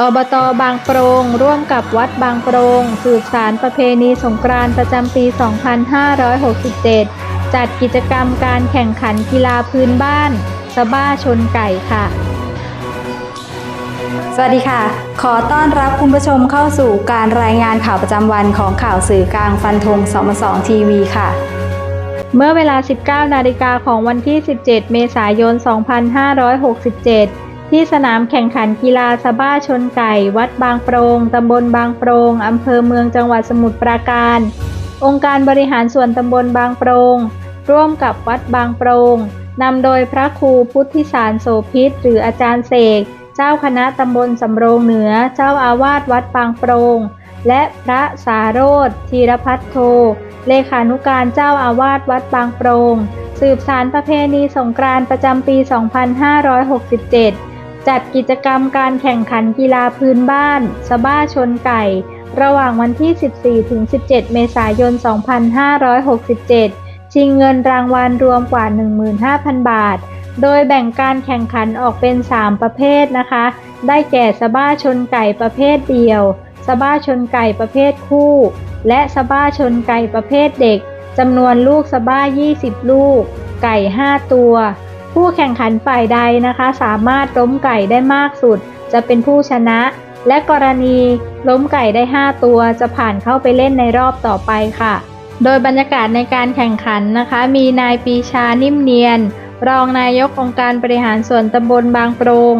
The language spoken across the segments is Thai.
อบตบางโปรง ร่วมกับวัดบางโปรง สืบสารประเพณีสงกรานต์ประจำปี 2567 จัดกิจกรรมการแข่งขันกีฬาพื้นบ้านสะบ้าชนไก่ค่ะ สวัสดีค่ะ ขอต้อนรับคุณผู้ชมเข้าสู่การรายงานข่าวประจำวันของข่าวสื่อกลางฟันธงสมสองทีวีค่ะเมื่อเวลา 19 นาฬิกาของวันที่ 17 เมษายน 2567 ที่สนามแข่งขันกีฬาสะบ้าชนไก่ วัดบางโปรง ตำบลบางโปรง อำเภอเมืองจังหวัดสมุทรปราการ องค์การบริหารส่วนตำบลบางโปรง ร่วมกับวัดบางโปรงนำโดยพระครูพุทธิสารโสพิษหรืออาจารย์เสก เจ้าคณะตำบลสำโรงเหนือ เจ้าอาวาสวัดบางโปรง และพระสาโรธธีรพัฒโท เลขานุการเจ้าอาวาสวัดบางโปรง สืบสารประเพณีสงกรานต์ประจำปี 2567 จัดกิจกรรมการแข่งขันกีฬาพื้นบ้านสบ้าชนไก่ ระหว่างวันที่ 14 ถึง 17 เมษายน 2567 ชิงเงินรางวัลรวมกว่า 15,000 บาท โดยแบ่งการแข่งขันออกเป็น 3 ประเภทนะคะ ได้แก่สบ้าชนไก่ประเภทเดียวสบ้าชนไก่ประเภทคู่ และสบ้าชนไก่ประเภทเด็กจำนวนลูกสบ้า 20 ลูก ไก่ 5 ตัว ผู้แข่งขันฝ่ายใดนะคะ สามารถล้มไก่ได้มากสุด จะเป็นผู้ชนะ และกรณีล้มไก่ได้ 5 ตัวจะผ่านเข้าไปเล่นในรอบต่อไปค่ะ โดยบรรยากาศในการแข่งขันนะคะ มีนายปีชานิ่มเนียน รองนายกองค์การบริหารส่วนตำบลบางโปรง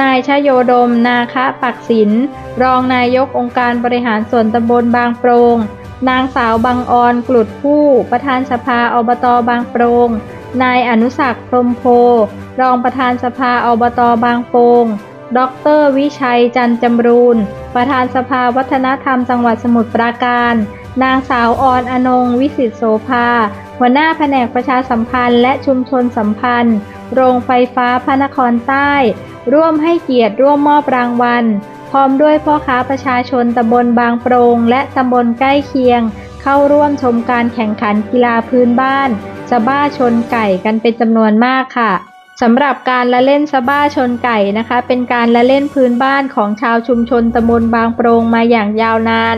นายชโยดม นาคะปักศิลป์รองนายกองค์การบริหารส่วนตำบลบางโปรงนางสาวบางออนกลุดผู้ ประธานสภาอบตบางโปรง นายอนุศักพรมโพ รองประธานสภาอบตบางโปงดรวิชัยจันจำรูน ประธานสภาวัฒนธรรมจังหวัดสมุทรปราการ นางสาวออนอนง วิสิตโสภา หัวหน้าแผนกประชาสัมพันธ์ และชุมชนสัมพันธ์ โรงไฟฟ้าพระนครใต้ ร่วมให้เกียรติร่วมมอบรางวัล พร้อมด้วยพ่อค้าประชาชนตำบลบางโปรง และตำบลใกล้เคียง เข้าร่วมชมการแข่งขันกีฬาพื้นบ้าน สะบ้าชนไก่กันเป็นจำนวนมากค่ะสำหรับการละเล่นสะบ้าชนไก่นะคะ เป็นการละเล่นพื้นบ้านของชาวชุมชนตำบลบางโปรงมาอย่างยาวนาน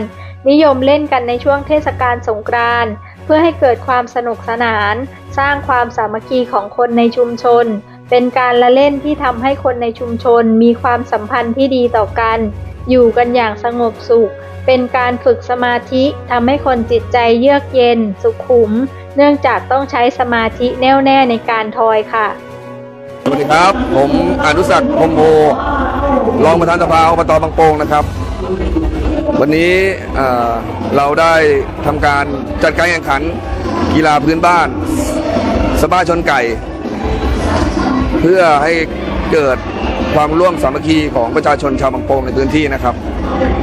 นิยมเล่นกันในช่วงเทศกาลสงกรานต์เพื่อให้เกิดความสนุกสนาน สร้างความสามัคคีของคนในชุมชน เป็นการละเล่นที่ทำให้คนในชุมชนมีความสัมพันธ์ที่ดีต่อกัน อยู่กันอย่างสงบสุข เป็นการฝึกสมาธิทำให้คนจิตใจเยือกเย็น สุขุม เนื่องจากต้องใช้สมาธิแน่วแน่ในการทอยค่ะ สวัสดีครับ ผมอนุสักดิ์พรหมโพรองประธานสภาอบตบางโป่งนะครับ วันนี้เอ่อเราได้ทำการจัดการแข่งขันกีฬาพื้นบ้านสบ้าชนไก่ เพื่อให้เกิดความร่วมสามัคคีของประชาชนชาวบางโป่งในพื้นที่นะครับ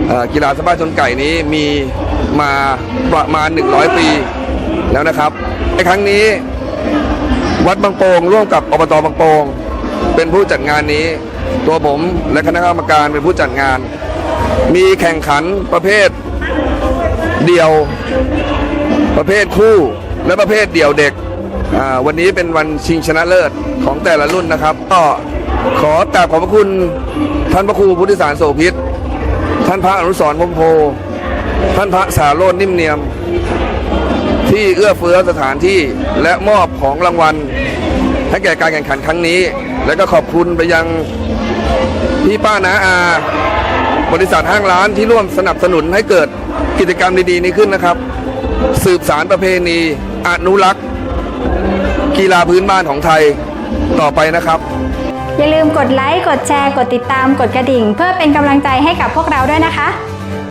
เอ่อกีฬาสบ้าชนไก่นี้มีมาประมาณ 100 ปี แล้วนะครับในครั้งนี้วัดบางโปงร่วมกับอบตบางโปงเป็นผู้จัดงานนี้ ตัวผมและคณะกรรมการเป็นผู้จัดงาน มีแข่งขันประเภทเดี่ยว ประเภทคู่และประเภทเดี่ยวเด็ก วันนี้เป็นวันชิงชนะเลิศของแต่ละรุ่นนะครับ ก็ขอกราบขอบพระคุณท่านพระครูพุทธิสารโสพิษ ท่านพระอนุสรพมโพ ท่านพระสาโรจนิ่มเนียม ที่เอื้อเฟื้อสถานที่และมอบของรางวัล ให้แก่การแข่งขันครั้งนี้ และก็ขอบคุณไปยังพี่ป้านาอา บริษัทห้างร้านที่ร่วมสนับสนุนให้เกิดกิจกรรมดีๆ นี้ขึ้นนะครับ สืบสารประเพณีอนุรักษ์ กีฬาพื้นบ้านของไทยต่อไปนะครับ อย่าลืมกดไลค์ กดแชร์ กดติดตาม กดกระดิ่ง เพื่อเป็นกำลังใจให้กับพวกเราด้วยนะคะ